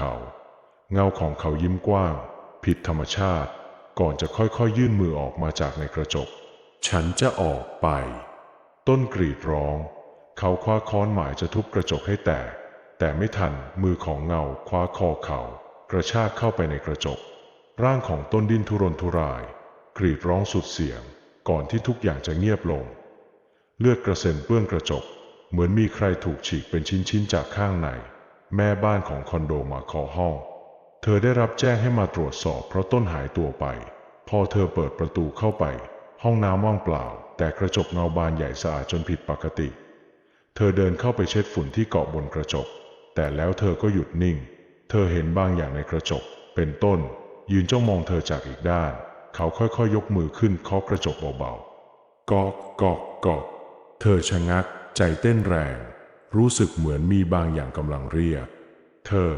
เขา เงาของเขายิ้มกว้าง ผิดธรรมชาติ ก่อนจะค่อยๆยื่นมือออกมาจากในกระจก ฉันจะออกไป ต้นกรีดร้อง เขาคว้าค้อนหมายจะทุบกระจกให้แตก แต่ไม่ทันมือของเงาคว้าคอเขา กระชากเข้าไปในกระจก ร่างของต้นดิ้นทุรนทุราย กรีดร้องสุดเสียง ก่อนที่ทุกอย่างจะเงียบลง เลือดกระเซ็นเปื้อนกระจก เหมือนมีใครถูกฉีกเป็นชิ้นๆจากข้างใน แม่บ้านของคอนโดมาเคาะห้อง เธอได้รับแจ้งให้มาตรวจสอบเพราะต้นหายตัวไป พอเธอเปิดประตูเข้าไป ห้องน้ำว่างเปล่า แต่กระจกเงาบานใหญ่สะอาดจนผิดปกติ เธอเดินเข้าไปเช็ดฝุ่นที่เกาะบนกระจก แต่แล้วเธอก็หยุดนิ่ง เธอเห็นบางอย่างในกระจก เป็นต้น ยืนจ้องมองเธอจากอีกด้าน เขาค่อยๆยกมือขึ้นเคาะกระจกเบาๆกอกกอกกอกเธอชะงัก ใจเต้นแรง รู้สึกเหมือนมีบางอย่างกำลังเรียก เธอ